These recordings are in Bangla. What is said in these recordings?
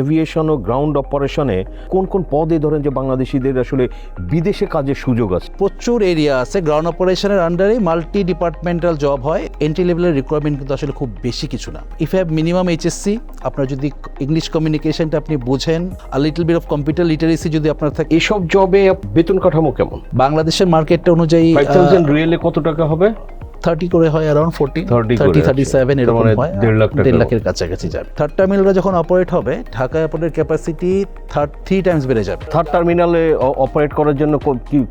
এভিয়েশন ও গ্রাউন্ড অপারেশনে কোন কোন পদে ধরেন যে বাংলাদেশিদের আসলে বিদেশে কাজের সুযোগ আছে? প্রচুর এরিয়া আছে। গ্রাউন্ড অপারেশনের আন্ডারে মাল্টি ডিপার্টমেন্টাল জব হয়। এন্ট্রি লেভেলের রিকোয়ারমেন্ট কিন্তু আসলে খুব বেশি কিছু না। ইফ হ্যাভ মিনিমাম এইচএসসি আপনার যদি ইংলিশ কমিউনিকেশনটা আপনি বোঝেন আর little bit of computer literacy যদি আপনার থাকে এসব জবে বেতন কাঠামো কেমন? বাংলাদেশের মার্কেটটা অনুযায়ী রিয়েলে কত টাকা হবে? থার্টি করে হয় অ্যারাউন্ড ফোর্টি 30 করে থার্টি থার্টি সেভেন এরকম মানে হয় দেড় লাখের কাছাকাছি যাবে। থার্ড টার্মিনালরা যখন অপারেট হবে ঢাকা এয়ারপোর্টের ক্যাপাসিটি থার্ড থ্রি টাইমস বেড়ে যাবে। থার্ড টার্মিনালে অপারেট করার জন্য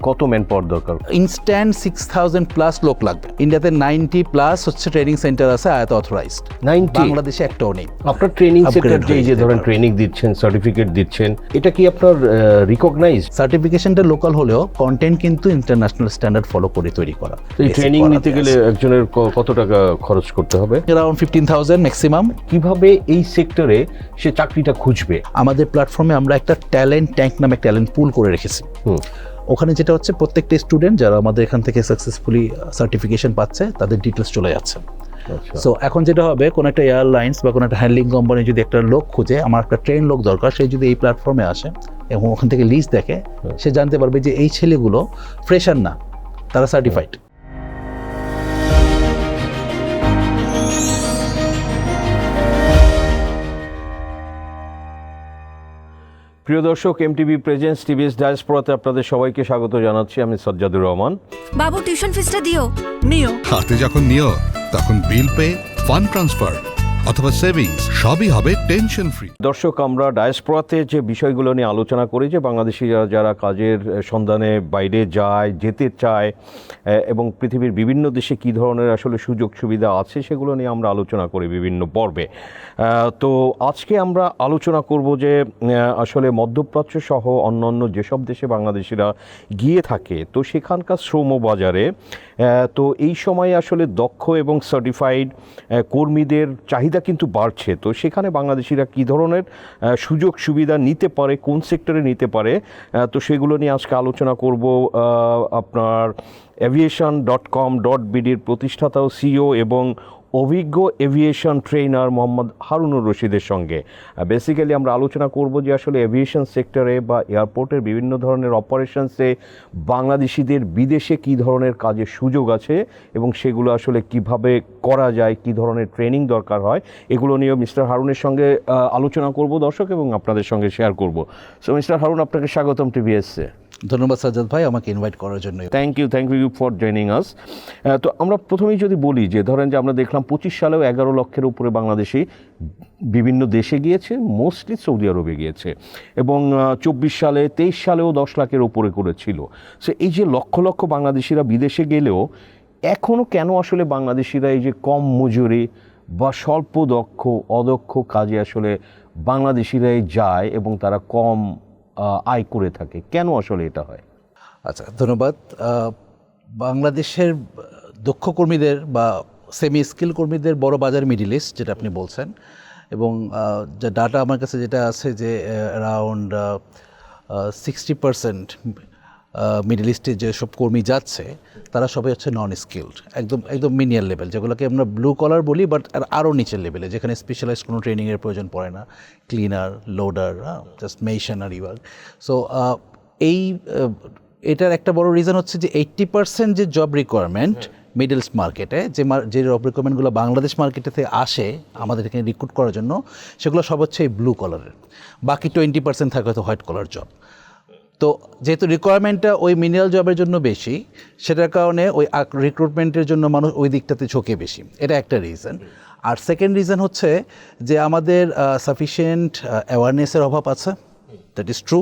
কত ম্যান পাওয়ার দরকার? ইনস্ট্যান্ট সিক্স থাউজেন্ড প্লাস লোক লাগবে। ইন্ডিয়াতে নাইনটি প্লাস হচ্ছে ট্রেনিং সেন্টার আছে আয়াত অথরাইজড নাইনটি বাংলাদেশে একটাও নেই। আপনার ট্রেনিং যে যে ধরেন ট্রেনিং দিচ্ছেন সার্টিফিকেট দিচ্ছেন এটা কি আপনার রিকগনাইজ সার্টিফিকেশনটা লোকাল হলেও কন্টেন্ট কিন্তু ইন্টারন্যাশনাল স্ট্যান্ডার্ড ফলো করে তৈরি করা। ট্রেনিং নিতে গেলে একজনের কত টাকা খরচ করতে হবে? অ্যারাউন্ড ফিফটিন থাউজেন্ড ম্যাক্সিমাম কীভাবে এই সেক্টরে সে চাকরিটা খুঁজবে? আমাদের প্ল্যাটফর্মে আমরা একটা ট্যালেন্ট ট্যাঙ্ক নামে ট্যালেন্ট পুল করে রেখেছি। ওখানে যেটা হচ্ছে প্রত্যেকটা স্টুডেন্ট যারা আমাদের এখান থেকে সাকসেসফুলি সার্টিফিকেশন পাচ্ছে তাদের ডিটেলস চলে যাচ্ছে। আচ্ছা। সো এখন যেটা হবে কোনো একটা এয়ারলাইন্স বা কোনো একটা হ্যান্ডলিং কোম্পানি যদি একটা লোক খুঁজে আমার একটা ট্রেন লোক দরকার সে যদি এই প্ল্যাটফর্মে আসে এবং ওখান থেকে লিস্ট দেখে সে জানতে পারবে যে এই ছেলেগুলো ফ্রেশার না তারা সার্টিফাইড প্রিয় দর্শক এমটিভি প্রেজেন্স টিভিএস ডায়াসপোরাতে আপনাদের সবাইকে স্বাগত জানাচ্ছি। আমি সাজ্জাদুর রহমান। বাবু টিউশন ফিসটা দিও। নিও। হাতে যখন নিও তখন বিল পে ফান্ড ট্রান্সফার অথবা সেভিংস সবই হবে টেনশন ফ্রি দর্শক, আমরা ডায়াসপোরাতে যে বিষয়গুলো নিয়ে আলোচনা করি, যে বাংলাদেশিরা যারা কাজের সন্ধানে বাইরে যায়, যেতে চায় এবং পৃথিবীর বিভিন্ন দেশে কী ধরনের আসলে সুযোগ সুবিধা আছে, সেগুলো নিয়ে আমরা আলোচনা করি বিভিন্ন পর্বে। তো আজকে আমরা আলোচনা করব যে আসলে মধ্যপ্রাচ্য সহ অন্যান্য যেসব দেশে বাংলাদেশিরা গিয়ে থাকে, তো সেখানকার শ্রম বাজারে তো এই সময়ে আসলে দক্ষ এবং সার্টিফাইড কর্মীদের চাহিদা কিন্তু বাড়ছে। তো সেখানে বাংলাদেশিরা কী ধরনের সুযোগ সুবিধা নিতে পারে, কোন সেক্টরে নিতে পারে তো সেগুলো নিয়ে আজকে আলোচনা করব আপনার অ্যাভিয়েশন ডট কম ডট বিডির প্রতিষ্ঠাতা ও সিও এবং অভিজ্ঞ এভিয়েশন ট্রেনার মোহাম্মদ হারুনুর রশিদের সঙ্গে। বেসিক্যালি আমরা আলোচনা করব যে আসলে এভিয়েশন সেক্টরে বা এয়ারপোর্টের বিভিন্ন ধরনের অপারেশনসে বাংলাদেশিদের বিদেশে কী ধরনের কাজের সুযোগ আছে এবং সেগুলো আসলে কীভাবে করা যায়, কী ধরনের ট্রেনিং দরকার হয়, এগুলো নিয়েও মিস্টার হারুনের সঙ্গে আলোচনা করব দর্শক এবং আপনাদের সঙ্গে শেয়ার করব। সো মিস্টার হারুন, আপনাকে স্বাগতম টিভিএসে ধন্যবাদ সাজ্জাদ ভাই আমাকে ইনভাইট করার জন্য thank you thank you for joining us তো আমরা প্রথমেই যদি বলি যে, ধরেন যে আমরা দেখলাম পঁচিশ সালেও এগারো লক্ষের উপরে বাংলাদেশি বিভিন্ন দেশে গিয়েছে মোস্টলি সৌদি আরবে গিয়েছে। এবং চব্বিশ সালে, তেইশ সালেও দশ লাখের উপরে করেছিল সো এই যে লক্ষ লক্ষ বাংলাদেশিরা বিদেশে গেলেও এখনও কেন আসলে বাংলাদেশিরা এই যে কম মজুরি বা স্বল্প দক্ষ, অদক্ষ কাজে আসলে বাংলাদেশিরাই যায় এবং তারা কম আয় করে থাকে। কেন আসলে এটা হয়? আচ্ছা ধন্যবাদ। বাংলাদেশের দক্ষ কর্মীদের বা সেমি স্কিল কর্মীদের বড় বাজার মিডিল ইস্ট যেটা আপনি বলছেন, এবং যে ডাটা আমার কাছে যেটা আছে যে অ্যারাউন্ড সিক্সটি পারসেন্ট মিডল ইস্টে যেসব কর্মী যাচ্ছে, তারা সবাই হচ্ছে নন স্কিলড একদম একদম মিনিয়ার লেভেল যেগুলোকে আমরা ব্লু কলার বলি বাট আরও নিচের লেভেলে যেখানে স্পেশালাইজ কোনো ট্রেনিংয়ের প্রয়োজন পড়ে না। Cleaner loader just machinery work so এই এটার একটা বড় রিজন হচ্ছে যে এইট্টি পার্সেন্ট যে জব রিকোয়ারমেন্ট মিডলস মার্কেটে যে যে জব রিকোয়ারমেন্টগুলো বাংলাদেশ মার্কেটে থেকে আসে, আমাদের এখানে রিক্রুট করার জন্য, সেগুলো সব হচ্ছে এই ব্লু কলারের বাকি টোয়েন্টি পার্সেন্ট থাকে হয়তো হোয়াইট কলার জব তো যেহেতু রিকোয়ারমেন্টটা ওই মিনারেল জবের জন্য বেশি, সেটার কারণে ওই রিক্রুটমেন্টের জন্য মানুষ ওই দিকটাতে ঝোঁকে বেশি। এটা একটা রিজন আর সেকেন্ড রিজন হচ্ছে যে আমাদের সাফিসিয়েন্ট অ্যাওয়ারনেসের অভাব আছে। দ্যাট ইজ ট্রু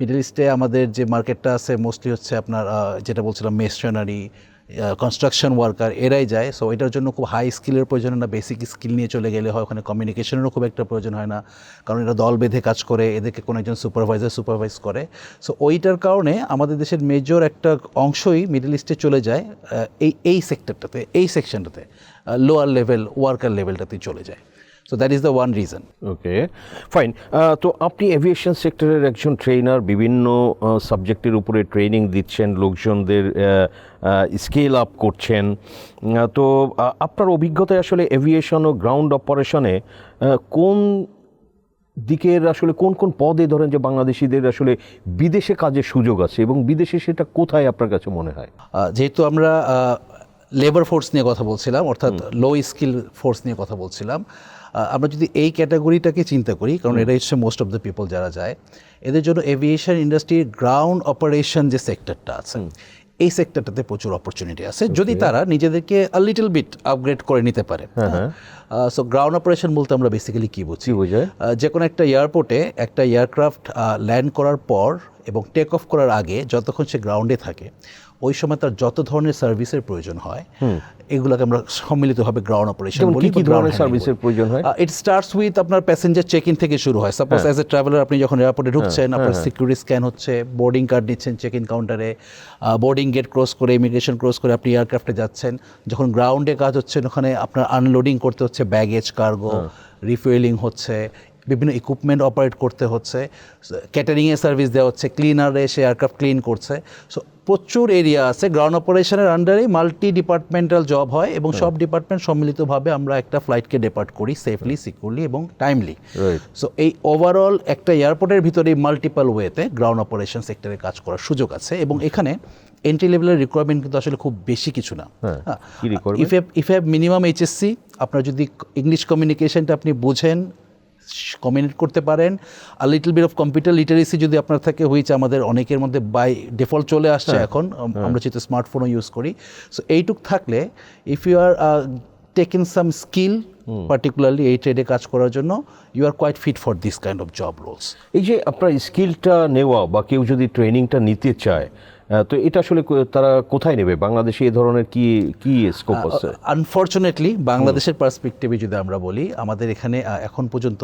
মিডল ইস্টে আমাদের যে মার্কেটটা আছে মোস্টলি হচ্ছে আপনার যেটা বলছিলাম মেশনারি কনস্ট্রাকশন ওয়ার্কার এরাই যায়। সো এটার জন্য খুব হাই স্কিলের প্রয়োজন না বেসিক স্কিল নিয়ে চলে গেলে হয়, ওখানে কমিউনিকেশনেরও খুব একটা প্রয়োজন হয় না, কারণ এরা দল বেঁধে কাজ করে, এদেরকে কোনো একজন সুপারভাইজার সুপারভাইজ করে। সো ওইটার কারণে আমাদের দেশের মেজর একটা অংশই মিডল ইস্টে চলে যায় এই এই সেক্টরটাতে এই সেকশনটাতে লোয়ার লেভেল ওয়ার্কার লেভেলটাতে চলে যায়। So that is the one reason okay fine তো আপনি এভিয়েশন সেক্টরের একজন ট্রেনার বিভিন্ন সাবজেক্টের উপরে ট্রেনিং দিচ্ছেন লোকজনদের স্কেল আপ করছেন। আহ, তো আপনার অভিজ্ঞতায় আসলে এভিয়েশন ও গ্রাউন্ড অপারেশনে কোন দিকের আসলে কোন কোন পদে ধরেন যে বাংলাদেশিদের আসলে বিদেশে কাজের সুযোগ আছে এবং বিদেশে সেটা কোথায় আপনার কাছে মনে হয়? যেহেতু আমরা লেবার ফোর্স নিয়ে কথা বলছিলাম অর্থাৎ লো স্কিল ফোর্স নিয়ে কথা বলছিলাম আমরা যদি এই ক্যাটাগরিটাকে চিন্তা করি কারণ এটাই হচ্ছে মোস্ট অফ দ্য পিপল যারা যায় এদের জন্য এভিয়েশন ইন্ডাস্ট্রির গ্রাউন্ড অপারেশন যে সেক্টরটা আছে এই সেক্টরটাতে প্রচুর অপরচুনিটি আছে। যদি তারা নিজেদেরকে লিটল বিট আপগ্রেড করে নিতে পারে সো গ্রাউন্ড অপারেশন বলতে আমরা বেসিক্যালি কী বুঝি? যে কোনো একটা এয়ারপোর্টে একটা এয়ারক্রাফট ল্যান্ড করার পর এবং টেক অফ করার আগে যতক্ষণ সে গ্রাউন্ডে থাকে ওই সময় তার যত ধরনের সার্ভিসের প্রয়োজন হয় এগুলোকে আমরা সম্মিলিতভাবে গ্রাউন্ড অপারেশন বলি কি ধরনের সার্ভিসের প্রয়োজন হয়? ইট স্টার্টস উইথ আপনার প্যাসেঞ্জার চেক ইন থেকে শুরু হয়। সাপোজ অ্যাজ এ ট্রাভেলার আপনি যখন এয়ারপোর্টে ঢুকছেন আপনার সিকিউরিটি স্ক্যান হচ্ছে বোর্ডিং কার্ড নিচ্ছেন চেক ইন কাউন্টারে বোর্ডিং গেট ক্রস করে ইমিগ্রেশন ক্রস করে আপনি এয়ারক্রাফটে যাচ্ছেন। যখন গ্রাউন্ডে কাজ হচ্ছে ওখানে আপনার আনলোডিং করতে হচ্ছে ব্যাগেজ কার্গো রিফুয়েলিং হচ্ছে বিভিন্ন ইকুইপমেন্ট অপারেট করতে হচ্ছে। ক্যাটারিংয়ের সার্ভিস দেওয়া হচ্ছে ক্লিনার এসে এয়ারক্রাফট ক্লিন করছে। সো প্রচুর এরিয়া আছে। গ্রাউন্ড অপারেশনের আন্ডারে মাল্টি ডিপার্টমেন্টাল জব হয় এবং সব ডিপার্টমেন্ট সম্মিলিতভাবে আমরা একটা ফ্লাইটকে ডেপার্ট করি সেফলি সিকিউরলি এবং টাইমলি সো এই ওভারঅল একটা এয়ারপোর্টের ভিতরে মাল্টিপাল ওয়েতে গ্রাউন্ড অপারেশন সেক্টরে কাজ করার সুযোগ আছে এবং এখানে এন্ট্রি লেভেলের রিকোয়ারমেন্ট কিন্তু আসলে খুব বেশি কিছু না। ইফ হ্যাভ মিনিমাম এইচএসসি আপনার যদি ইংলিশ কমিউনিকেশনটা আপনি বুঝেন কমিউনিকেট করতে পারেন। আর little bit of computer literacy যদি আপনার থাকে হয়েছে আমাদের অনেকের মধ্যে বাই ডিফল্ট চলে আসছে এখন আমরা যেহেতু স্মার্টফোনও ইউজ করি। সো এইটুক থাকলে if you are taken some skill particularly এই ট্রেডে কাজ করার জন্য you are quite fit for this kind of job roles এই যে আপনার স্কিলটা নেওয়া বা কেউ যদি ট্রেনিংটা নিতে চায় তো এটা আসলে তারা কোথায় নেবে? বাংলাদেশে এই ধরনের কি কি স্কোপ আছে? আনফর্চুনেটলি বাংলাদেশের পার্সপেক্টিভে যদি আমরা বলি আমাদের এখানে এখন পর্যন্ত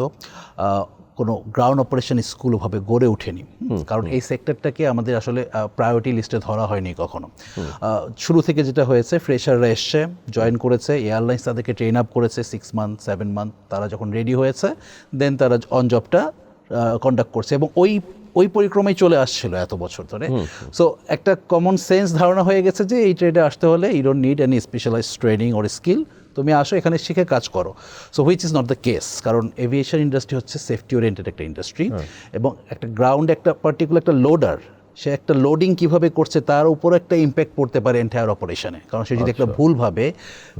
কোনো গ্রাউন্ড অপারেশন স্কুল ওভাবে গড়ে ওঠেনি। কারণ এই সেক্টরটাকে আমাদের আসলে প্রায়োরিটি লিস্টে ধরা হয়নি কখনো। শুরু থেকে যেটা হয়েছে ফ্রেশাররা এসছে জয়েন করেছে এয়ারলাইন্স তাদেরকে ট্রেন আপ করেছে সিক্স মান্থ সেভেন মান্থ তারা যখন রেডি হয়েছে দেন তারা অন জবটা কন্ডাক্ট করছে। এবং ওই ওই পরিক্রমায় চলে আসছিল এত বছর ধরে। সো একটা কমন সেন্স ধারণা হয়ে গেছে যে এই ট্রেডে আসতে হলে you don't need any specialise training or skill তুমি আসো এখানে শিখে কাজ করো। So which is not the case কারণ এভিয়েশন ইন্ডাস্ট্রি হচ্ছে সেফটি ওরিয়েন্টেড একটা ইন্ডাস্ট্রি এবং একটা গ্রাউন্ড একটা পার্টিকুলার একটা লোডার সে একটা লোডিং কীভাবে করছে তার উপর একটা ইম্প্যাক্ট পড়তে পারে এন্টায়ার অপারেশনে কারণ সে যদি একটা ভুলভাবে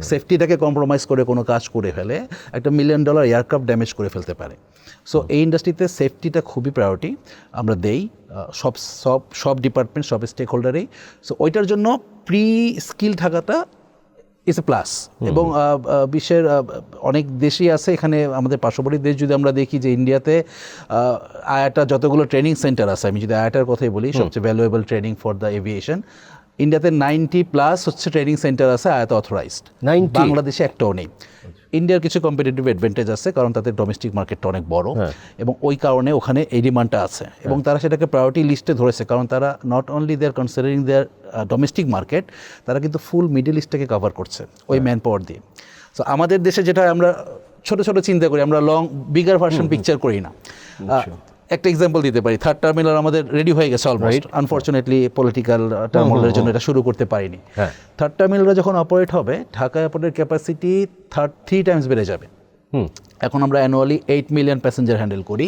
সেফটিটাকে কম্প্রোমাইজ করে কোনো কাজ করে ফেলে একটা মিলিয়ন ডলার এয়ারক্রাফট ড্যামেজ করে ফেলতে পারে। সো এই ইন্ডাস্ট্রিতে সেফটিটা খুবই প্রায়োরিটি আমরা দেই সব সব সব ডিপার্টমেন্ট সব স্টেক হোল্ডারেই সো ওইটার জন্য প্রি স্কিল থাকাটা ইস এ প্লাস এবং বিশ্বের অনেক দেশই আছে এখানে আমাদের পার্শ্ববর্তী দেশ যদি আমরা দেখি যে ইন্ডিয়াতে আয়াটা যতগুলো ট্রেনিং সেন্টার আছে আমি যদি আয়াটার কথাই বলি সবচেয়ে valuable training for the aviation ইন্ডিয়াতে নাইনটি প্লাস হচ্ছে ট্রেনিং সেন্টার আছে আয়াত অথরাইজড 90? বাংলাদেশে একটাও নেই। ইন্ডিয়ার কিছু কম্পিটিটিভ অ্যাডভান্টেজ আছে কারণ তাদের ডোমেস্টিক মার্কেটটা অনেক বড় এবং ওই কারণে ওখানে এই ডিমান্ডটা আছে। এবং তারা সেটাকে প্রায়োরিটি লিস্টে ধরেছে কারণ তারা not only their considering their domestic market তারা কিন্তু ফুল মিডিল ইস্টটাকে কভার করছে ওই ম্যান পাওয়ার দিয়ে। সো আমাদের দেশে যেটা আমরা ছোট ছোট চিন্তা করি আমরা লং বিগার ভার্সন পিকচার করি না। একটা এক্সাম্পল দিতে পারি। থার্ড টার্মিনাল আমাদের রেডি হয়ে গেছে অলমোস্ট আনফর্চুনেটলি পলিটিক্যাল টার্মোলের জন্য এটা শুরু করতে পারিনি। হ্যাঁ। থার্ড টার্মিনালটা যখন অপারেট হবে ঢাকা এয়ারপোর্টের ক্যাপাসিটি থার্ড থ্রি টাইমস বেড়ে যাবে। এখন আমরা annually eight million passenger handle করি।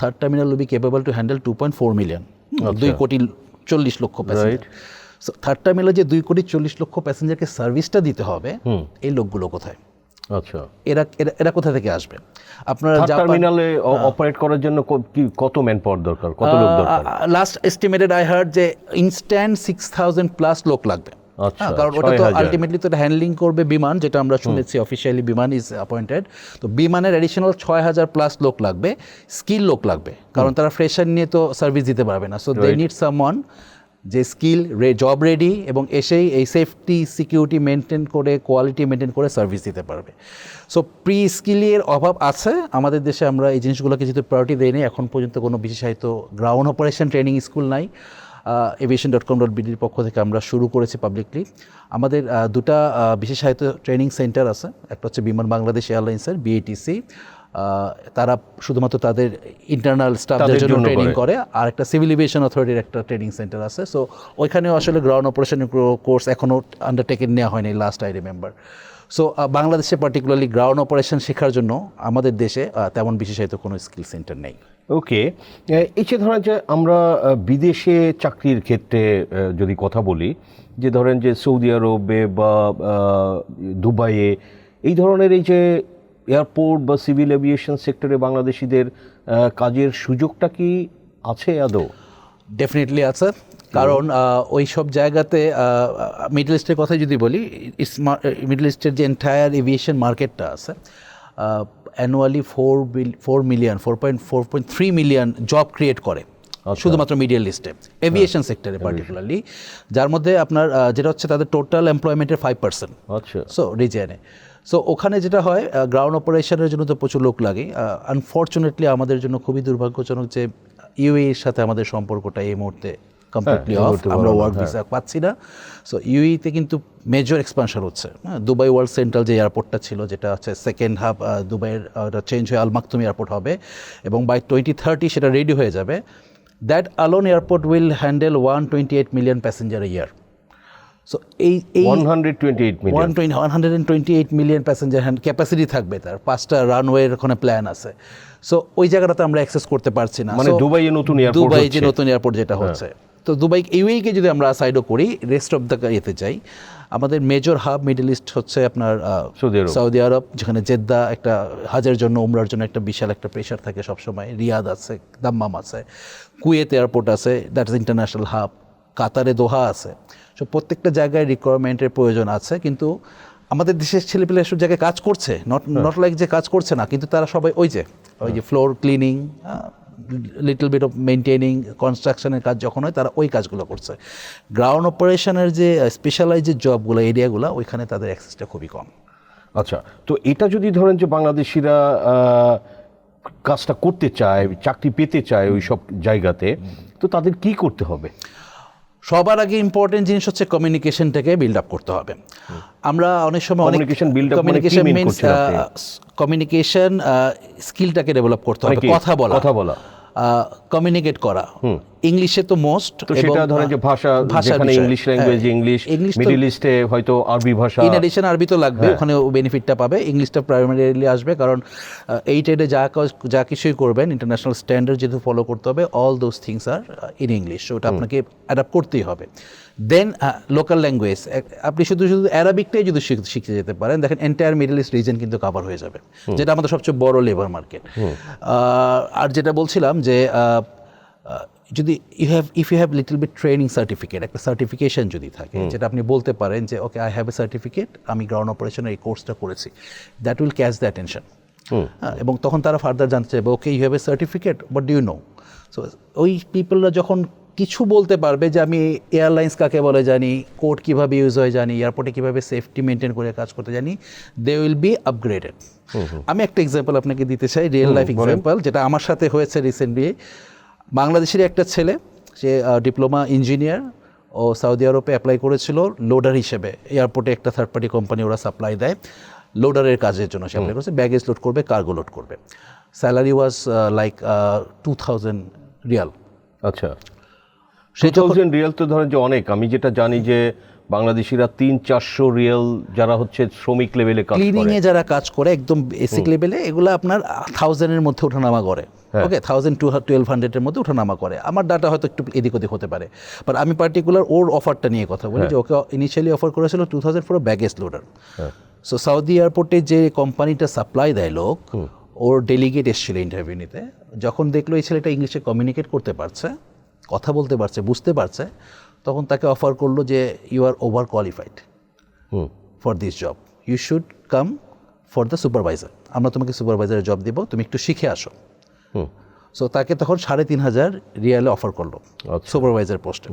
Third terminal will be capable to handle two point four million দুই কোটি চল্লিশ লক্ষ প্যাসেঞ্জার সো থার্ড টার্মিনালে যে দুই কোটি চল্লিশ লক্ষ প্যাসেঞ্জারকে সার্ভিসটা দিতে হবে এই লোকগুলো কোথায়? আচ্ছা। এরা এরা কোথা থেকে আসবে? আপনারা টার্মিনালে অপারেট করার জন্য কি কত ম্যান পাওয়ার দরকার? কত লোক দরকার? লাস্ট এস্টিমেটেড আই হার্ড যে ইনস্ট্যান্ট সিক্স থাউজেন্ড প্লাস লোক লাগবে। আচ্ছা, হ্যাঁ, কারণ ওটা তো আলটিমেটলি তো হ্যান্ডলিং করবে বিমান যেটা আমরা শুনেছি অফিসিয়ালি বিমান ইজ অ্যাপয়েন্টেড তো বিমানের অ্যাডিশনাল ছয় হাজার প্লাস লোক লাগবে স্কিল লোক লাগবে। কারণ তারা ফ্রেশার নিয়ে তো সার্ভিস দিতে পারবে না। সো দে নিড যে স্কিল রে, জব রেডি এবং এসেই এই সেফটি সিকিউরিটি মেনটেন করে কোয়ালিটি মেনটেন করে সার্ভিস দিতে পারবে। সো প্রি স্কিলের অভাব আছে। আমাদের দেশে আমরা এই জিনিসগুলোকে যেহেতু প্রায়োরিটি দেয়নি এখন পর্যন্ত কোনো বিশেষায়িত গ্রাউন্ড অপারেশন ট্রেনিং স্কুল নাই। এভিয়েশন ডট কম ডট বিডির পক্ষ থেকে আমরা শুরু করেছি পাবলিকলি আমাদের দুটা বিশেষায়িত ট্রেনিং সেন্টার আছে। একটা হচ্ছে বিমান বাংলাদেশ এয়ারলাইন্সের বিএটিসি তারা শুধুমাত্র তাদের ইন্টারনাল স্টাফদের জন্য ট্রেনিং করে। আর একটা সিভিল এভিয়েশন অথরিটির একটা ট্রেনিং সেন্টার আছে। সো ওইখানেও আসলে গ্রাউন্ড অপারেশন কোর্স এখনও আন্ডারটেকেন নেওয়া হয়নি লাস্ট আই রিমেম্বার সো বাংলাদেশে পার্টিকুলারলি গ্রাউন্ড অপারেশন শেখার জন্য আমাদের দেশে তেমন বিশেষায়িত কোনো স্কিল সেন্টার নেই। ওকে এই যে ধরেন যে আমরা বিদেশে চাকরির ক্ষেত্রে যদি কথা বলি যে ধরেন যে সৌদি আরবে বা দুবাইয়ে এই ধরনের এই যে এয়ারপোর্ট বা সিভিল এভিয়েশন সেক্টরে বাংলাদেশিদের কাজের সুযোগটা কি আছে আদৌ? ডেফিনেটলি আছে কারণ ওই সব জায়গাতে মিডল ইস্টের কথা যদি বলি মিডল ইস্টের যে এন্টায়ার এভিয়েশন মার্কেটটা আছে annually four bill four million four point four point three million job create করে শুধুমাত্র মিডিয়াল লিস্টে এভিয়েশন সেক্টরে পার্টিকুলারলি যার মধ্যে আপনার যেটা হচ্ছে তাদের টোটাল এমপ্লয়মেন্টের ফাইভ পার্সেন্ট আচ্ছা। সো রিজিয়নে সো ওখানে যেটা হয় গ্রাউন্ড অপারেশনের জন্য তো প্রচুর লোক লাগে। আনফর্চুনেটলি আমাদের জন্য খুবই দুর্ভাগ্যজনক যে ইউএর সাথে আমাদের সম্পর্কটা এই মুহূর্তে কমপ্লিটলি অফ আমরা ওয়ার্ক ভিসা পাচ্ছি না। সো ইউইতে কিন্তু মেজর এক্সপানশন হচ্ছে। হ্যাঁ দুবাই ওয়ার্ল্ড সেন্ট্রাল যে এয়ারপোর্টটা ছিল যেটা হচ্ছে সেকেন্ড হাব দুবাইয়ের চেঞ্জ হয়ে আল মাকতুম এয়ারপোর্ট হবে এবং বাই টোয়েন্টি থার্টি সেটা রেডি হয়ে যাবে। That alone airport will handle one twenty eight million passenger year so এই এই one hundred million passenger hand capacity থাকবে তার। পাঁচটা রানওয়ের ওখানে প্ল্যান আছে। সো ওই জায়গাটাতে আমরা অ্যাক্সেস করতে পারছি না। মানে So, দুবাইয়ে নতুন দুবাই যে হ্যাঁ। নতুন এয়ারপোর্ট যেটা হচ্ছে। তো দুবাই ইউএইকে যদি আমরা সাইডও করি রেস্ট অফ দ্য ইয়েতে যাই আমাদের মেজর হাব মিডল ইস্ট হচ্ছে আপনার সৌদি আরব। সৌদি আরব যেখানে জেদ্দা একটা হাজের জন্য উমরার জন্য একটা বিশাল একটা প্রেশার থাকে সবসময়। রিয়াদ আছে দাম্মাম আছে। কুয়েত এয়ারপোর্ট আছে দ্যাট ইজ ইন্টারন্যাশনাল হাব কাতারে দোহা আছে। সো প্রত্যেকটা জায়গায় রিকোয়ারমেন্টের প্রয়োজন আছে কিন্তু আমাদের দেশের ছেলেপেলে এসব জায়গায় কাজ করছে নট নট লাইক যে কাজ করছে না কিন্তু তারা সবাই ওই যে ওই যে floor cleaning little bit of maintaining কনস্ট্রাকশনের কাজ যখন হয় তারা ওই কাজগুলো করছে। গ্রাউন্ড অপারেশনের যে স্পেশালাইজ যে জবগুলো এরিয়াগুলো ওইখানে তাদের অ্যাক্সেসটা খুবই কম। আচ্ছা তো এটা যদি ধরেন যে বাংলাদেশিরা কাজটা করতে চায় চাকরি পেতে চায় ওই সব জায়গাতে তো তাদের কি করতে হবে? সবার আগে ইম্পর্টেন্ট জিনিস হচ্ছে কমিউনিকেশনটাকে বিল্ড আপ করতে হবে। আমরা অনেক সময় অনেক কমিউনিকেশন কমিউনিকেশন স্কিলটাকে ডেভেলপ করতে মানে হবে কথা বলা। কথা বলা। কমিউনিকেট করা। ইংলিশে তো মোস্ট সেটা ধরেন যে ভাষা যেখানে ইংলিশ ল্যাঙ্গুয়েজ ইংলিশ মিডল ইস্টে হয়তো আরবি ভাষা। ইন এডিশন আরবি তো লাগবে ওখানে বেনিফিটটা পাবে। ইংলিশটা প্রাইমারিলি আসবে কারণ এই টাইডে যা যা কিছুই করবেন ইন্টারন্যাশনাল স্ট্যান্ডার্ড যেহেতু ফলো করতে হবে all those things are in English ওটা আপনাকে অ্যাডাপ্ট করতেই হবে। দেন লোকাল ল্যাঙ্গুয়েজ আপনি শুধু শুধু অ্যারাবিকটাই যদি শিখ- শিখতে যেতে পারেন দেখেন এন্টায়ার মিডল ইস্ট রিজন কিন্তু কাভার হয়ে যাবে যেটা আমাদের সবচেয়ে বড় লেবার মার্কেট আর যেটা বলছিলাম যে যদি you have if you have little bit training certificate একটা সার্টিফিকেশন যদি থাকে যেটা আপনি বলতে পারেন যে okay I have a certificate আমি গ্রাউন্ড অপারেশনের এই কোর্সটা করেছি that will catch the attention এবং তখন তারা ফার্দার জানতে চাইবে okay you have a certificate but do you know so ওই পিপলরা যখন কিছু বলতে পারবে যে আমি এয়ারলাইন্স কাকে বলে জানি কোড কীভাবে ইউজ হয় জানি এয়ারপোর্টে কীভাবে সেফটি মেনটেন করে কাজ করতে জানি দে উইল বি আপগ্রেডেড আমি একটা এক্সাম্পল আপনাকে দিতে চাই রিয়েল লাইফ এক্সাম্পল যেটা আমার সাথে হয়েছে রিসেন্টলি বাংলাদেশের একটা ছেলে সে ডিপ্লোমা ইঞ্জিনিয়ার ও সৌদি আরবে অ্যাপ্লাই করেছিল লোডার হিসেবে। এয়ারপোর্টে একটা থার্ড পার্টি কোম্পানি ওরা সাপ্লাই দেয় লোডারের কাজের জন্য সে অ্যাপ্লাই করেছে ব্যাগেজ লোড করবে কার্গো লোড করবে। Salary was like two thousand riyal আচ্ছা। সেই থাউজেন্ড রিয়েল তো ধরেন যে অনেক আমি যেটা জানি যে বাংলাদেশিরা তিন চারশো রিয়েল যারা হচ্ছে শ্রমিক লেভেলে কাজ ক্লিনিং এ যারা কাজ করে একদম বেসিক লেভেলে এগুলো আপনার থাউজেন্ডের মধ্যে ওঠানামা করে। ওকে থাউজেন্ড টু টুয়েলভ হান্ড্রেডের মধ্যে ওঠানামা করে। আমার ডাটা হয়তো একটু এদিক ওদিক হতে পারে। বাট আমি পার্টিকুলার ওর অফারটা নিয়ে কথা বলি যে হ্যাঁ। ওকে ইনিশিয়ালি অফার করেছিল two thousand four baggage loader so Saudi এয়ারপোর্টে যে কোম্পানিটা সাপ্লাই দেয় লোক ওর ডেলিগেট এসেছিল ইন্টারভিউ নিতে যখন দেখল এই ছেলেটা ইংলিশে কমিউনিকেট করতে পারছে কথা বলতে পারছে বুঝতে পারছে তখন তাকে অফার করল যে you are over qualified hmm. For this job you should come for the supervisor আমরা তোমাকে সুপারভাইজারের জব দিব তুমি একটু শিখে আসো। হুম। সো তাকে তখন সাড়ে তিন হাজার রিয়ালে অফার করল আচ্ছা। সুপারভাইজার পোস্টে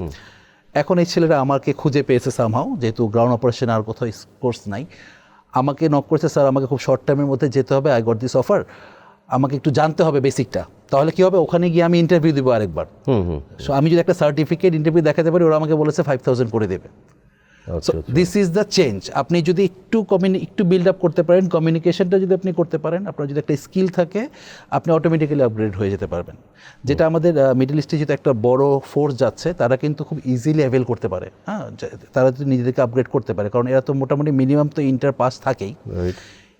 এখন এই ছেলেরা আমাকে খুঁজে পেয়েছে সামহাও যেহেতু গ্রাউন্ড অপারেশন আর কোথাও কোর্স নাই। আমাকে নক করেছে স্যার আমাকে খুব শর্ট টাইমের মধ্যে যেতে হবে আই গট দিস অফার আমাকে একটু জানতে হবে বেসিকটা তাহলে কি হবে? ওখানে গিয়ে আমি ইন্টারভিউ দিব আরেকবার। সো আমি যদি একটা সার্টিফিকেট ইন্টারভিউ দেখাতে পারি ওরা আমাকে বলেছে ফাইভ থাউজেন্ড করে দেবে। দিস ইজ দ্য চেঞ্জ আপনি যদি একটু কমিউনি একটু বিল্ড আপ করতে পারেন কমিউনিকেশনটা যদি আপনি করতে পারেন আপনার যদি একটা স্কিল থাকে আপনি অটোমেটিক্যালি আপগ্রেড হয়ে যেতে পারবেন। যেটা আমাদের মিডল ইস্টে যেহেতু একটা বড় ফোর্স যাচ্ছে তারা কিন্তু খুব ইজিলি অ্যাভেল করতে পারে। হ্যাঁ তারা যদি নিজেদেরকে আপগ্রেড করতে পারে কারণ এরা তো মোটামুটি মিনিমাম তো ইন্টার পাস থাকেই।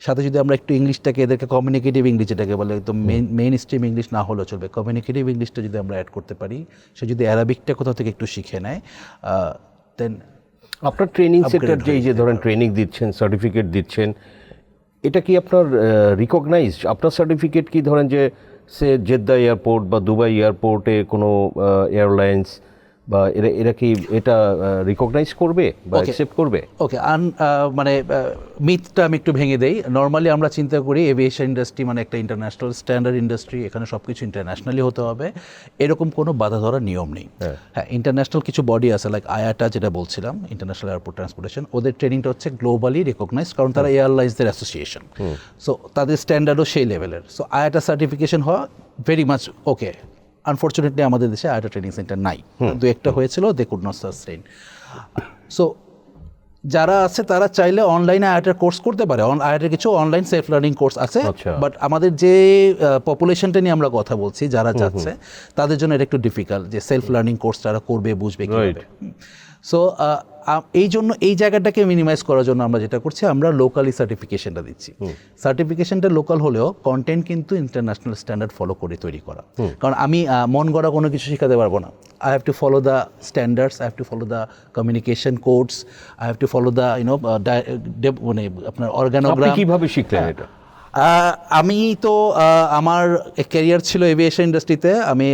সাথে যদি আমরা একটু ইংলিশটাকে এদেরকে কমিউনিকেটিভ ইংলিশ যেটাকে বলে একদম মেইন মেইন স্ট্রিম ইংলিশ না হলেও চলবে। কমিউনিকেটিভ ইংলিশটা যদি আমরা অ্যাড করতে পারি সে যদি অ্যারাবিকটা কোথাও থেকে একটু শিখে নেয় দেন আপনার ট্রেনিং সেক্টর যে যে ধরেন ট্রেনিং দিচ্ছেন সার্টিফিকেট দিচ্ছেন এটা কি আপনার রিকগনাইজ আপনার সার্টিফিকেট কি ধরেন যে সে জেদ্দা এয়ারপোর্ট বা দুবাই এয়ারপোর্টে কোনো এয়ারলাইন্স বা এরা এরা কি এটা রিকগনাইজ করবে বা. অ্যাকসেপ্ট করবে? ওকে আন মানে মিথটা আমি একটু ভেঙে দেই। নর্মালি আমরা চিন্তা করি এভিয়েশন ইন্ডাস্ট্রি মানে একটা ইন্টারন্যাশনাল স্ট্যান্ডার্ড ইন্ডাস্ট্রি এখানে সব কিছু ইন্টারন্যাশনালি হতে হবে। এরকম কোনো বাধা ধরার নিয়ম নেই। হ্যাঁ। ইন্টারন্যাশনাল কিছু বডি আছে লাইক আয়াটা যেটা বলছিলাম ইন্টারন্যাশনাল এয়ারপোর্ট ট্রান্সপোর্টেশন ওদের ট্রেনিংটা হচ্ছে গ্লোবালি রেকগনাইজ কারণ তারা এয়ারলাইন্সদের অ্যাসোসিয়েশন সো তাদের স্ট্যান্ডার্ডও সেই লেভেলের সো আয়াটা সার্টিফিকেশন হওয়া ভেরি মাচ ওকে আনফর্চুনেটলি আমাদের দেশে আয়োটা ট্রেনিং সেন্টার নাই। দু একটা হয়েছিল they could not sustain so যারা আছে তারা চাইলে অনলাইনে আয়াটের কোর্স করতে পারে। আয়াটের কিছু অনলাইন সেলফ লার্নিং কোর্স আছে। আচ্ছা। বাট আমাদের যে পপুলেশনটা নিয়ে আমরা কথা বলছি যারা যাচ্ছে তাদের জন্য এটা একটু ডিফিকাল্ট যে সেলফ লার্নিং কোর্স তারা করবে বুঝবে কি সো এই জন্য এই জায়গাটাকে মিনিমাইজ করার জন্য আমরা যেটা করছি আমরা লোকালি সার্টিফিকেশনটা দিচ্ছি। সার্টিফিকেশনটা লোকাল হলেও কন্টেন্ট কিন্তু ইন্টারন্যাশনাল স্ট্যান্ডার্ড ফলো করে তৈরি করা। কারণ আমি মন গড়া কোনো কিছু শেখাতে পারব না। I have to follow the standards I have to follow the communication codes I have to follow the you know মানে আপনার আপনি অর্গানোগ্রাম কীভাবে শিখলেন এটা? আহ, আমি তো আমার ক্যারিয়ার ছিল এভিয়েশন ইন্ডাস্ট্রিতে আমি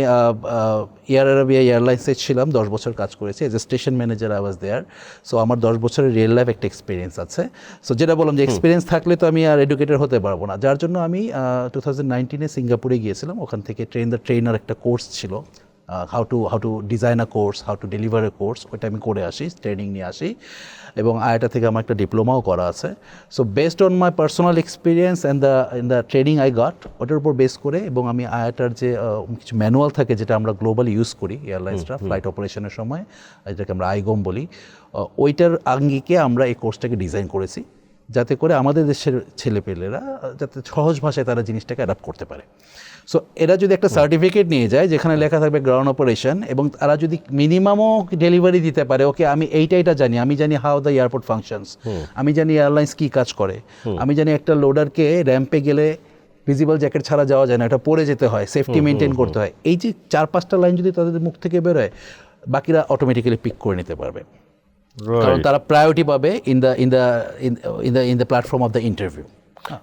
এয়ার আরাবিয়া এয়ারলাইন্সে ছিলাম দশ বছর কাজ করেছি as a station manager I was there so আমার দশ বছরের রিয়েল লাইফ একটা এক্সপিরিয়েন্স আছে। সো যেটা বললাম যে এক্সপিরিয়েন্স থাকলে তো আমি আর এডুকেটেড হতে পারব না। যার জন্য আমি টু থাউজেন্ড নাইনটিনে সিঙ্গাপুরে গিয়েছিলাম। ওখান থেকে ট্রেন দ্য ট্রেনার একটা কোর্স ছিল। How to how to design a course how to deliver a course ওইটা আমি করে আসি ট্রেনিং নিয়ে আসি। এবং আয়টা থেকে আমার একটা ডিপ্লোমাও করা আছে। So based on my personal experience and the in the training I got ওটার উপর বেস করে এবং আমি আয়াটার যে কিছু ম্যানুয়াল থাকে যেটা আমরা গ্লোবালি ইউজ করি এয়ারলাইন্সটা ফ্লাইট অপারেশনের সময় যেটাকে আমরা আইগম বলি ওইটার আঙ্গিকে আমরা এই কোর্সটাকে ডিজাইন করেছি। যাতে করে আমাদের দেশের ছেলেপেলেরা যাতে সহজ ভাষায় তারা জিনিসটাকে অ্যাডাপ্ট করতে পারে। সো এরা যদি একটা সার্টিফিকেট নিয়ে যায় যেখানে লেখা থাকবে গ্রাউন্ড অপারেশন এবং তারা যদি মিনিমামও ডেলিভারি দিতে পারে ওকে আমি এইটা এটা জানি আমি জানি হাউ দ্য এয়ারপোর্ট ফাংশনস আমি জানি এয়ারলাইন্স কী কাজ করে আমি জানি একটা লোডারকে র্যাম্পে গেলে ভিজিবল জ্যাকেট ছাড়া যাওয়া যায় না এটা পরে যেতে হয় সেফটি মেনটেন করতে হয়। এই যে চার পাঁচটা লাইন যদি তাদের মুখ থেকে বেরোয় বাকিরা অটোমেটিক্যালি পিক করে নিতে পারবে। কারণ তারা প্রায়োরিটি পাবে in the in the in the in the platform of the interview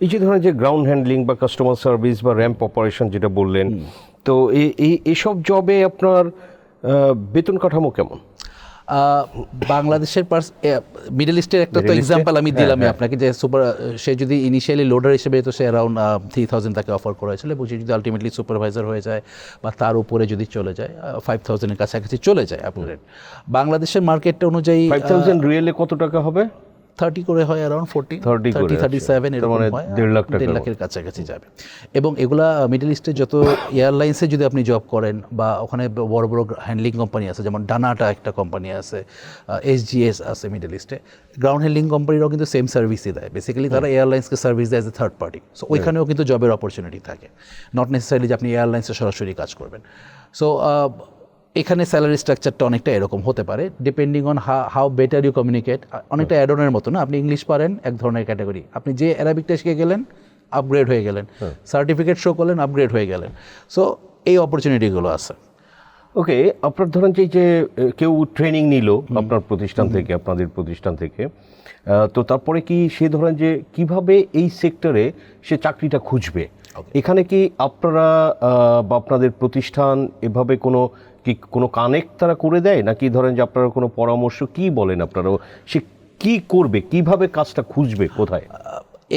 এই যে ধরেন যে গ্রাউন্ড হ্যান্ডলিং বা কাস্টমার সার্ভিস বা র্যাম্প অপারেশন যেটা বললেন তো এই এই- এইসব জবে আপনার বেতন কাঠামো কেমন? বাংলাদেশের মিডল ইস্টের একটা তো এক্সাম্পল আমি দিলাম দিলামই হ্যাঁ। আপনাকে যে সুপার সে যদি ইনিশিয়ালি লোডার হিসেবে তো সে অ্যারাউন্ড থ্রি থাউজেন্ড তাকে অফার করা হয়েছিল এবং সে যদি আলটিমেটলি সুপারভাইজার হয়ে যায় বা তার উপরে যদি চলে যায় ফাইভ থাউজেন্ডের কাছাকাছি চলে যায় আপনার বাংলাদেশের মার্কেটটা অনুযায়ী ফাইভ থাউজেন্ড রিয়েলে কত টাকা হবে থার্টি করে হয় অ্যারাউন্ড ফোর্টি 30 করে, থার্টি আচ্ছা। সেভেন এরকম হয় দেড় লাখ দেড় লাখের কাছাকাছি যাবে। এবং এগুলা মিডল ইস্টে যত এয়ারলাইন্সে যদি আপনি জব করেন বা ওখানে বড় বড় হ্যান্ডলিং কোম্পানি আছে যেমন ডানাটা একটা কোম্পানি আছে এসজিএস আছে মিডল ইস্টে গ্রাউন্ড হ্যান্ডলিং কোম্পানিরাও কিন্তু সেম সার্ভিসই দেয়। বেসিক্যালি তারা এয়ারলাইন্সকে সার্ভিস দেয় as a third party so ওইখানেও কিন্তু জবের অপরচুনিটি থাকে। নট নেসেসারিলি যে আপনি এয়ারলাইন্সে সরাসরি কাজ করবেন। সো এখানে স্যালারি স্ট্রাকচারটা অনেকটা এরকম হতে পারে depending on how better you communicate অনেকটা অ্যাডনের মতো না। আপনি ইংলিশ পারেন এক ধরনের ক্যাটাগরি আপনি যে অ্যারাবিকটা শিখে গেলেন আপগ্রেড হয়ে গেলেন। সার্টিফিকেট শো করলেন আপগ্রেড হয়ে গেলেন। সো এই অপরচুনিটিগুলো আছে। ওকে আপনার ধরেন যে যে কেউ ট্রেনিং নিল আপনার প্রতিষ্ঠান থেকে আপনাদের প্রতিষ্ঠান থেকে তো তারপরে কি সে ধরেন যে কীভাবে এই সেক্টরে সে চাকরিটা খুঁজবে? এখানে কি আপনারা বা আপনাদের প্রতিষ্ঠান এভাবে কোনো কি কোনো কানেক্ট তারা করে দেয়? নাকি ধরেন যে আপনারা কোনো পরামর্শ কি বলেন আপনারা সে কি করবে? কীভাবে কাজটা খুঁজবে কোথায়?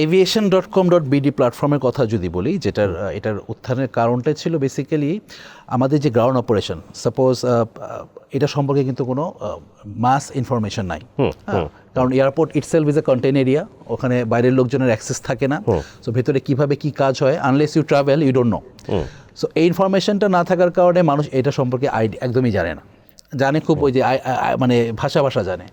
Aviation dot com dot BD প্ল্যাটফর্মের কথা যদি বলি, যেটার, এটার উত্থানের কারণটা ছিল বেসিক্যালি আমাদের যে গ্রাউন্ড অপারেশন সাপোজ এটা সম্পর্কে কিন্তু কোনো মাস ইনফরমেশন নাই। হ্যাঁ, কারণ airport itself is a contained area ওখানে বাইরের লোকজনের অ্যাক্সেস থাকে না। সো ভেতরে কীভাবে কি কাজ হয় unless you travel you don't know so এই ইনফরমেশনটা না থাকার কারণে মানুষ এটা সম্পর্কে আইডি একদমই জানে না। জানে খুব ওই যে মানে ভাষা ভাষা জানে।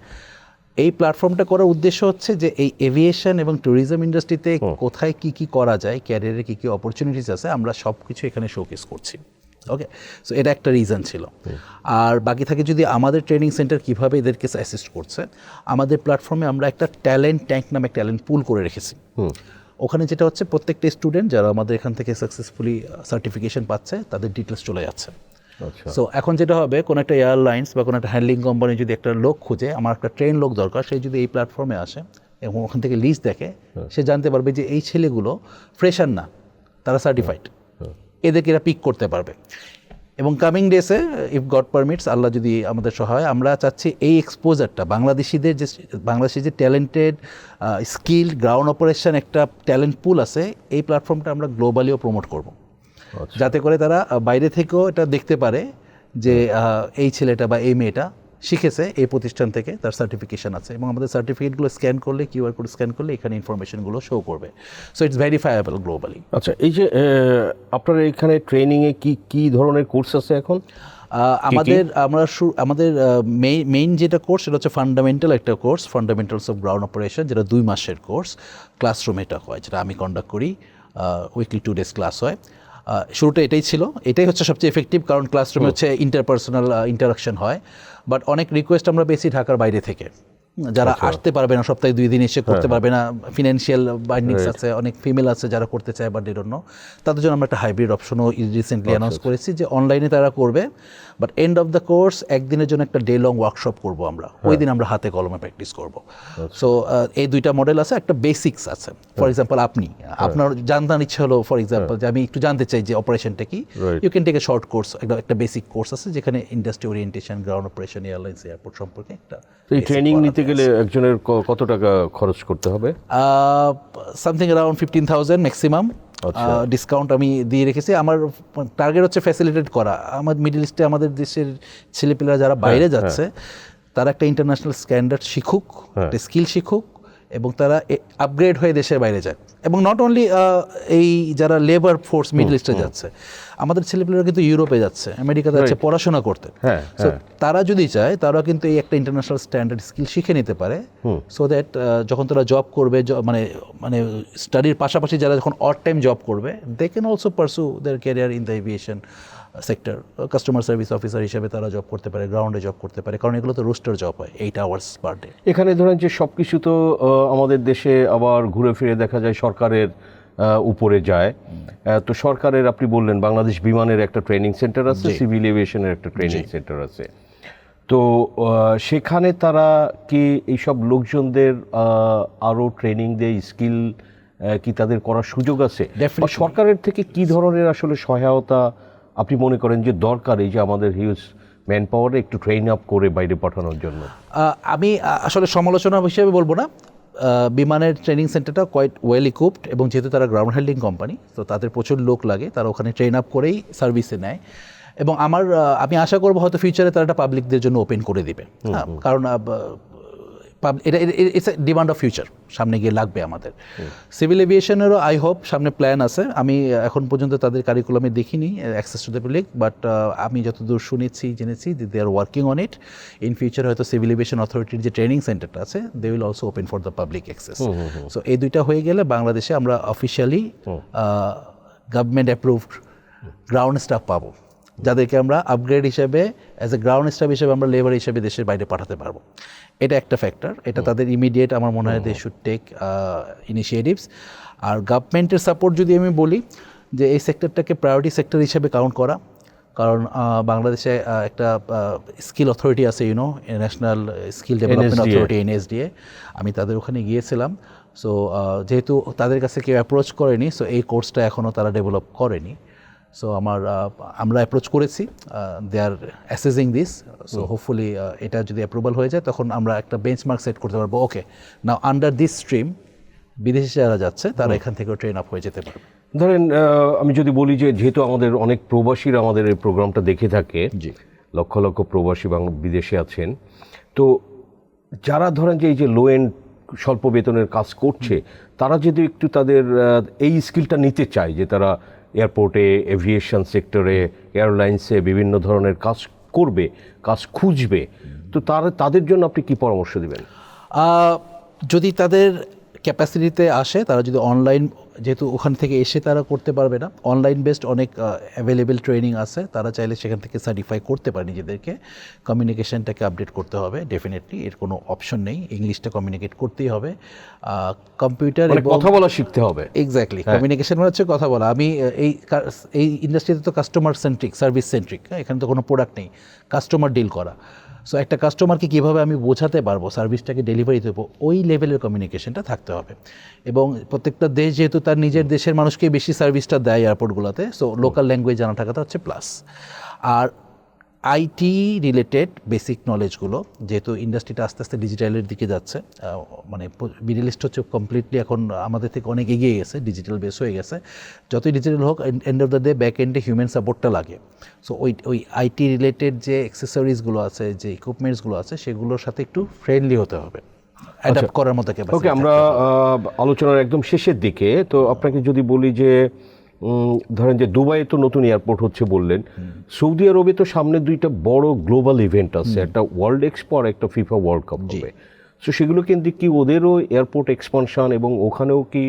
এই প্ল্যাটফর্মটা করার উদ্দেশ্য হচ্ছে যে এই এভিয়েশন এবং ট্যুরিজম ইন্ডাস্ট্রিতে কোথায় কি কি করা যায় ক্যারিয়ারে কি কি অপরচুনিটিস আছে আমরা সব কিছু এখানে শোকেস করছি। ওকে সো এটা একটা রিজন ছিল। আর বাকি থাকে যদি আমাদের ট্রেনিং সেন্টার কীভাবে এদেরকে অ্যাসিস্ট করছে আমাদের প্ল্যাটফর্মে আমরা একটা ট্যালেন্ট ট্যাঙ্ক নামে ট্যালেন্ট পুল করে রেখেছি। ওখানে যেটা হচ্ছে প্রত্যেকটা স্টুডেন্ট যারা আমাদের এখান থেকে সাকসেসফুলি সার্টিফিকেশন পাচ্ছে তাদের ডিটেলস চলে যাচ্ছে। আচ্ছা। সো এখন যেটা হবে কোনো একটা এয়ারলাইন্স বা কোনো একটা হ্যান্ডলিং কোম্পানি যদি একটা লোক খুঁজে আমার একটা ট্রেন লোক দরকার সে যদি এই প্ল্যাটফর্মে আসে এবং ওখান থেকে লিস্ট দেখে সে জানতে পারবে যে এই ছেলেগুলো ফ্রেশার না তারা সার্টিফাইড এদেরকে এরা পিক করতে পারবে। এবং কামিং ডেসে ইফ গড পারমিটস আল্লাহ যদি আমাদের সহায় আমরা চাচ্ছি এই এক্সপোজারটা বাংলাদেশিদের যে বাংলাদেশের যে ট্যালেন্টেড স্কিল গ্রাউন্ড অপারেশন একটা ট্যালেন্ট পুল আছে এই প্ল্যাটফর্মটা আমরা গ্লোবালিও প্রমোট করব। যাতে করে তারা বাইরে থেকেও এটা দেখতে পারে যে এই ছেলেটা বা এই মেয়েটা শিখেছে এই প্রতিষ্ঠান থেকে তার সার্টিফিকেশন আছে এবং আমাদের সার্টিফিকেটগুলো স্ক্যান করলে কিউআর কোড স্ক্যান করলে এখানে ইনফরমেশনগুলো শো করবে। সো ইটস ভেরিফায়েবল গ্লোবালি আচ্ছা এই যে আপনার এখানে ট্রেনিংয়ে কি কি ধরনের কোর্স আছে এখন? আমাদের আমরা আমাদের মেইন যেটা কোর্স সেটা হচ্ছে ফান্ডামেন্টাল একটা course fundamentals of ground operation যেটা দুই মাসের কোর্স ক্লাসরুমে এটা হয় যেটা আমি কন্ডাক্ট করি উইকলি টু ডেজ ক্লাস হয়। শুরুটা এটাই ছিল। এটাই হচ্ছে সবচেয়ে এফেক্টিভ কারণ ক্লাসরুমে হচ্ছে ইন্টারপার্সোনাল ইন্টারাকশন হয়। বাট অনেক রিকোয়েস্ট আমরা পেয়েছি ঢাকার বাইরে থেকে। যারা আসতে পারবে না সপ্তাহে দুই দিন এসে করতে পারবে না। ফিনান্সিয়াল বাইন্ডিংস আছে অনেক ফিমেল আছে যারা করতে চায় বাট ডেট তাদের জন্য আমরা একটা হাইব্রিড অপশনও রিসেন্টলি অ্যানাউন্স করেছি যে অনলাইনে তারা করবে। But end of the course একদিনের জন্য একটা ডে লং ওয়ার্কশপ করব আমরা। ওই দিন আমরা হাতে কলমে প্র্যাকটিস করব। সো এই দুইটা মডেল আছে একটা বেসিক্স আছে। ফর এক্সাম্পল আপনি। আপনার জানতার ইচ্ছা হলো ফর এক্সাম্পল যে আমি একটু জানতে চাই যে অপারেশনটা কি। You can take a short course একটা একটা বেসিক কোর্স আছে যেখানে industry orientation ground operation airlines airport সম্পর্কে একটা এই ট্রেনিং নিতে গেলে একজনের কত টাকা খরচ করতে হবে? Something around fifteen thousand maximum discount আমি দিয়ে রেখেছি। আমার টার্গেট হচ্ছে ফ্যাসিলিটেট করা। আমার মিডল ইস্টে আমাদের দেশের ছেলেপেলেরা যারা বাইরে যাচ্ছে তারা একটা ইন্টারন্যাশনাল স্ট্যান্ডার্ড শিখুক একটা স্কিল শিখুক এবং তারা আপগ্রেড হয়ে দেশের বাইরে যায়। এবং নট অনলি এই যারা লেবার ফোর্স মিডল ইস্টে যাচ্ছে আমাদের ছেলেপেলেরা কিন্তু ইউরোপে যাচ্ছে আমেরিকাতে যাচ্ছে পড়াশোনা করতে। হ্যাঁ, তারা যদি চায় তারা কিন্তু এই একটা ইন্টারন্যাশনাল স্ট্যান্ডার্ড স্কিল শিখে নিতে পারে সো দ্যাট যখন তারা জব করবে মানে মানে স্টাডির পাশাপাশি যারা যখন অড টাইম জব করবে they can also pursue their career in the aviation sector customer service officer হিসেবে তারা জব করতে পারে গ্রাউন্ডে জব করতে পারে কারণ এগুলো তো রোস্টার জব হয় এইট আওয়ার্স পার ডে এখানে ধরেন যে সব কিছু তো আমাদের দেশে আবার ঘুরে ফিরে দেখা যায় সরকারের উপরে যায়। তো সরকারের আপনি বললেন বাংলাদেশ বিমানের একটা ট্রেনিং সেন্টার আছে সিভিল এভিয়েশনের একটা ট্রেনিং সেন্টার আছে। তো সেখানে তারা কি এইসব লোকজনদের আরও ট্রেনিং দেয় স্কিল কি তাদের করার সুযোগ আছে? সরকারের থেকে কি ধরনের আসলে সহায়তা আপনি মনে করেন যে দরকার এই যে আমাদের হিউজ ম্যান পাওয়ারে একটু ট্রেন আপ করে বাইরে পাঠানোর জন্য? আমি আসলে সমালোচনা হিসেবে বলব না। বিমানের ট্রেনিং সেন্টারটা কোয়াইট ওয়েল ইকুইপড এবং যেহেতু তারা গ্রাউন্ড হ্যান্ডলিং কোম্পানি তো তাদের প্রচুর লোক লাগে তারা ওখানে ট্রেন আপ করেই সার্ভিসে নেয়। এবং আমার আমি আশা করব হয়তো ফিউচারে তারা এটা পাবলিকদের জন্য ওপেন করে দিবে। হ্যাঁ, কারণ এটা it's a demand of future সামনে গিয়ে লাগবে আমাদের। সিভিল এভিয়েশনেরও আই হোপ সামনে প্ল্যান আছে। আমি এখন পর্যন্ত তাদের কারিকুলামে দেখিনি access to the public but আমি যতদূর শুনেছি জেনেছি they are working on it in future হয়তো সিভিল এভিয়েশন অথরিটির যে ট্রেনিং সেন্টারটা আছে they will also open for the public access so এই দুইটা হয়ে গেলে বাংলাদেশে আমরা officially government approved ground staff পাবো। যাদেরকে আমরা আপগ্রেড হিসেবে অ্যাজ এ গ্রাউন্ড স্টাফ হিসেবে আমরা লেবার হিসেবে দেশের বাইরে পাঠাতে পারব। এটা একটা ফ্যাক্টর এটা তাদের ইমিডিয়েট আমার মনে হয় দে শুড টেক ইনিশিয়েটিভস আর গভর্নমেন্টের সাপোর্ট যদি আমি বলি যে এই সেক্টরটাকে প্রায়োরিটি সেক্টর হিসেবে কাউন্ট করা কারণ বাংলাদেশে একটা স্কিল অথরিটি আছে you know national skill development authority NSDA আমি তাদের ওখানে গিয়েছিলাম সো যেহেতু তাদের কাছে কেউ অ্যাপ্রোচ করেনি সো এই কোর্সটা এখনও তারা ডেভেলপ করেনি। সো আমার আমরা অ্যাপ্রোচ করেছি they are assessing this so hopefully এটা যদি অ্যাপ্রুভাল হয়ে যায় তখন আমরা একটা বেঞ্চমার্ক সেট করতে পারব। ওকে না আন্ডার দিস স্ট্রিম বিদেশি যারা যাচ্ছে তারা এখান থেকেও ট্রেন আপ হয়ে যেতে পারবে। ধরেন আমি যদি বলি যে যেহেতু আমাদের অনেক প্রবাসীরা আমাদের এই প্রোগ্রামটা দেখে থাকে জি। লক্ষ লক্ষ প্রবাসী বাংলা বিদেশে আছেন তো যারা ধরেন যে এই যে লো এন্ড স্বল্প বেতনের কাজ করছে তারা যদি একটু তাদের এই স্কিলটা নিতে চায় যে তারা এয়ারপোর্টে, এভিয়েশন সেক্টরে, এয়ারলাইন্সে বিভিন্ন ধরনের কাজ করবে, কাজ খুঁজবে। তো তার, তাদের জন্য আপনি কি পরামর্শ দেবেন? যদি তাদের ক্যাপাসিটিতে আসে তারা যদি অনলাইন যেহেতু ওখান থেকে এসে তারা করতে পারবে না অনলাইন বেসড অনেক অ্যাভেলেবেল ট্রেনিং আছে তারা চাইলে সেখান থেকে সার্টিফাই করতে পারে নিজেদেরকে। কমিউনিকেশনটাকে আপডেট করতে হবে ডেফিনেটলি এর কোনো অপশন নেই। ইংলিশটা কমিউনিকেট করতেই হবে। কম্পিউটার মানে কথা বলা শিখতে হবে। এক্স্যাক্টলি কমিউনিকেশন মানে হচ্ছে কথা বলা। আমি এই এই ইন্ডাস্ট্রিতে তো কাস্টমার সেন্ট্রিক সার্ভিস সেন্ট্রিক এখানে তো কোনো প্রোডাক্ট নেই। কাস্টমার ডিল করা। সো একটা কাস্টমারকে কীভাবে আমি বোঝাতে পারব সার্ভিসটাকে ডেলিভারি দেবো ওই লেভেলের কমিউনিকেশনটা থাকতে হবে। এবং প্রত্যেকটা দেশ যেহেতু তার নিজের দেশের মানুষকে বেশি সার্ভিসটা দেয় এয়ারপোর্টগুলোতে সো লোকাল ল্যাঙ্গুয়েজ জানা থাকাটা হচ্ছে প্লাস আর আইটি রিলেটেড বেসিক নলেজগুলো যেহেতু ইন্ডাস্ট্রিটা আস্তে আস্তে ডিজিটালের দিকে যাচ্ছে মানে মিডিল ইস্ট হচ্ছে কমপ্লিটলি এখন আমাদের থেকে অনেক এগিয়ে গেছে ডিজিটাল বেস হয়ে গেছে। যতই ডিজিটাল হোক end of the day back এন্ডে হিউম্যান সাপোর্টটা লাগে। সো ওই ওই আইটি রিলেটেড যে অ্যাক্সেসরিজগুলো আছে যে ইকুইপমেন্টসগুলো আছে সেগুলোর সাথে একটু ফ্রেন্ডলি হতে হবে। অ্যাডাপ্ট করার মতো ওকে আমরা আলোচনার একদম শেষের দিকে তো আপনাকে যদি বলি যে ধরেন যে দুবাইয়ে তো নতুন এয়ারপোর্ট হচ্ছে বললেন। সৌদি আরবে তো সামনে দুইটা বড় গ্লোবাল ইভেন্ট আছে একটা ওয়ার্ল্ড এক্সপো আর একটা ফিফা ওয়ার্ল্ড কাপ হবে। সো সেগুলো কিন্তু কি ওদেরও এয়ারপোর্ট এক্সপানশন এবং ওখানেও কি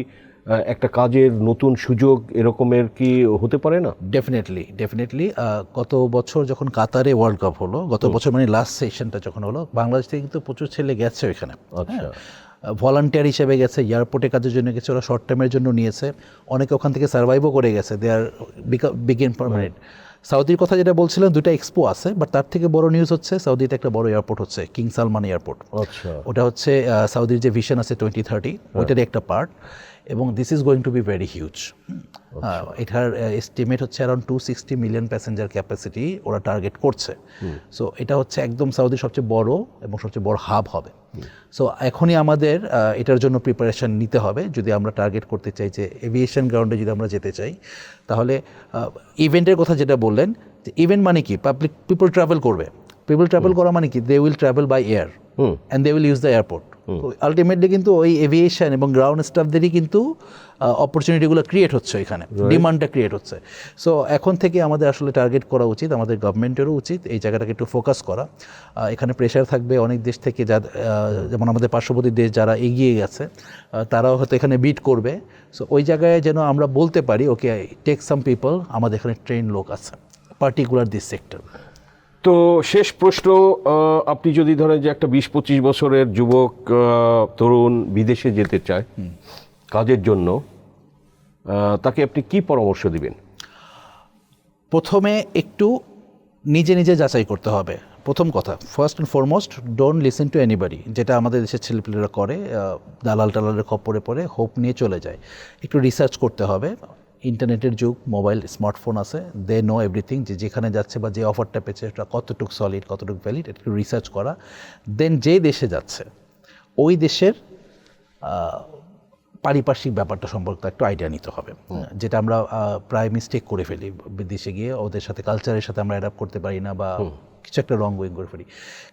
একটা কাজের নতুন সুযোগ এরকমের কি হতে পারে না? ডেফিনেটলি ডেফিনেটলি গত বছর যখন কাতারে ওয়ার্ল্ড কাপ হলো গত বছর মানে লাস্ট সেশনটা যখন হলো বাংলাদেশ থেকে কিন্তু প্রচুর ছেলে গেছে ওইখানে। আচ্ছা। ভলান্টিয়ার হিসেবে গেছে এয়ারপোর্টে কাজের জন্য গেছে ওরা শর্ট টাইমের জন্য নিয়েছে। অনেকে ওখান থেকে সার্ভাইভও করে গেছে দে আর বিগিন পারমানেন্ট সাউদির কথা যেটা বলছিলাম দুটো এক্সপো আছে বাট তার থেকে বড় নিউজ হচ্ছে সৌদিতে একটা বড় এয়ারপোর্ট হচ্ছে কিং সালমান এয়ারপোর্ট আচ্ছা। ওটা হচ্ছে সৌদির যে ভিশন আছে টোয়েন্টি থার্টি ওইটারই একটা পার্ট এবং this is going to be very huge এটার এস্টিমেট হচ্ছে around two sixty million passenger capacity ওরা টার্গেট করছে। সো এটা হচ্ছে একদম সৌদির সবচেয়ে বড় এবং সবচেয়ে বড় হাব হবে। সো এখনই আমাদের এটার জন্য প্রিপারেশন নিতে হবে। যদি আমরা টার্গেট করতে চাই যে এভিয়েশন গ্রাউন্ডে যদি আমরা যেতে চাই তাহলে ইভেন্টের কথা যেটা বললেন যে ইভেন্ট মানে কি? পাবলিক পিপল ট্রাভেল করবে। পিপল ট্রাভেল করা মানে কি? They will travel by air and they will use the airport ultimately কিন্তু ওই এভিয়েশন এবং গ্রাউন্ড স্টাফদেরই কিন্তু অপরচুনিটিগুলো ক্রিয়েট হচ্ছে এখানে ডিমান্ডটা ক্রিয়েট হচ্ছে। সো এখন থেকে আমাদের আসলে টার্গেট করা উচিত আমাদের গভর্নমেন্টেরও উচিত এই জায়গাটাকে একটু ফোকাস করা। এখানে প্রেশার থাকবে অনেক দেশ থেকে যা যেমন আমাদের পার্শ্ববর্তী দেশ যারা এগিয়ে গেছে তারাও হয়তো এখানে বিট করবে। সো ওই জায়গায় যেন আমরা বলতে পারি ওকে টেক সাম পিপল আমাদের এখানে ট্রেন লোক আছে পার্টিকুলার দিস সেক্টর তো শেষ প্রশ্ন আপনি যদি ধরেন যে একটা বিশ পঁচিশ বছরের যুবক তরুণ বিদেশে যেতে চায় কাজের জন্য তাকে আপনি কি পরামর্শ দিবেন? প্রথমে একটু নিজে নিজে যাচাই করতে হবে। প্রথম কথা first and foremost don't listen to anybody যেটা আমাদের দেশের ছেলেপেলেরা করে দালাল টালালের খপ্পরে পড়ে হোপ নিয়ে চলে যায়। একটু রিসার্চ করতে হবে। ইন্টারনেটের যুগ মোবাইল স্মার্টফোন আছে। দে নো এভরিথিং যে যেখানে যাচ্ছে বা যে অফারটা পেয়েছে এটা কতটুকু সলিড কতটুকু ভ্যালিড একটু রিসার্চ করা। দেন যে দেশে যাচ্ছে ওই দেশের পারিপার্শ্বিক ব্যাপারটা সম্পর্কে একটু আইডিয়া নিতে হবে। যেটা আমরা প্রায় মিস্টেক করে ফেলি বিদেশে গিয়ে। ওদের সাথে কালচারের সাথে আমরা অ্যাডাপ্ট করতে পারি না বা কিছু একটা রং গোয়িং করে ফেলি।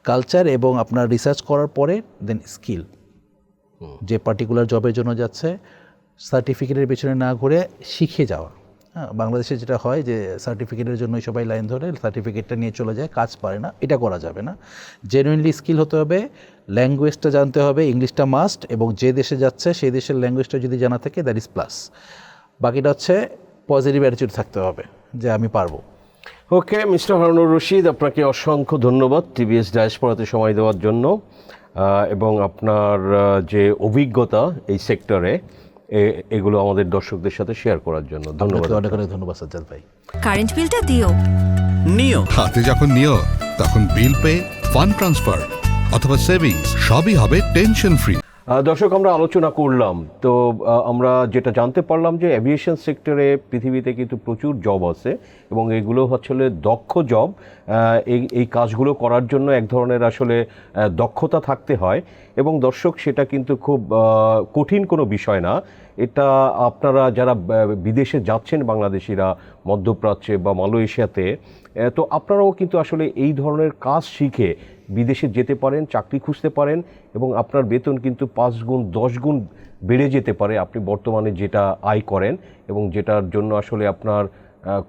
কালচার এবং আপনার রিসার্চ করার পরে দেন স্কিল যে পার্টিকুলার জবের জন্য যাচ্ছে সার্টিফিকেটের পেছনে না ঘুরে শিখে যাওয়া। হ্যাঁ বাংলাদেশে যেটা হয় যে সার্টিফিকেটের জন্যই সবাই লাইন ধরে সার্টিফিকেটটা নিয়ে চলে যায়, কাজ পারে না, এটা করা যাবে না। জেনুইনলি স্কিল হতে হবে ল্যাঙ্গুয়েজটা জানতে হবে ইংলিশটা মাস্ট এবং যে দেশে যাচ্ছে সেই দেশের ল্যাঙ্গুয়েজটা যদি জানা থাকে দ্যাট ইজ প্লাস বাকিটা হচ্ছে পজিটিভ অ্যাটিটিউড থাকতে হবে যে আমি পারব। ওকে মিস্টার হারুনুর রশিদ আপনাকে অসংখ্য ধন্যবাদ টিভিএস ডায়াসপোরাতে সময় দেওয়ার জন্য এবং আপনার যে অভিজ্ঞতা এই সেক্টরে এগুলো আমাদের দর্শকদের সাথে শেয়ার করার জন্য। ধন্যবাদ অনেক অনেক ধন্যবাদ সাজ্জাদ ভাই। কারেন্ট বিলটা দিও। নিও। হাতে যখন নিও তখন বিল পে ফান্ড ট্রান্সফার অথবা সেভিংস সবই হবে টেনশন ফ্রি দর্শক, আমরা আলোচনা করলাম। তো আমরা যেটা জানতে পারলাম যে অ্যাভিয়েশন সেক্টরে পৃথিবীতে কিন্তু প্রচুর জব আছে এবং এগুলো আসলে দক্ষ জব এই এই কাজগুলো করার জন্য এক ধরনের আসলে দক্ষতা থাকতে হয় এবং দর্শক, সেটা কিন্তু খুব কঠিন কোনো বিষয় না। এটা আপনারা যারা বিদেশে যাচ্ছেন, বাংলাদেশিরা, মধ্যপ্রাচ্যে বা মালয়েশিয়াতে তো আপনারাও কিন্তু আসলে এই ধরনের কাজ শিখে বিদেশে যেতে পারেন, চাকরি খুঁজতে পারেন এবং আপনার বেতন কিন্তু পাঁচ গুণ, দশ গুণ বেড়ে যেতে পারে আপনি বর্তমানে যেটা আয় করেন এবং যেটার জন্য আসলে আপনার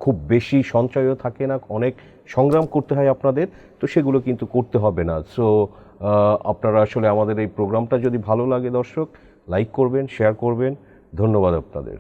খুব বেশি সঞ্চয়ও থাকে না, অনেক সংগ্রাম করতে হয় আপনাদের, তো সেগুলো কিন্তু করতে হবে না। সো আপনারা আসলে আমাদের এই প্রোগ্রামটা যদি ভালো লাগে দর্শক লাইক করবেন শেয়ার করবেন। ধন্যবাদ আপনাদের।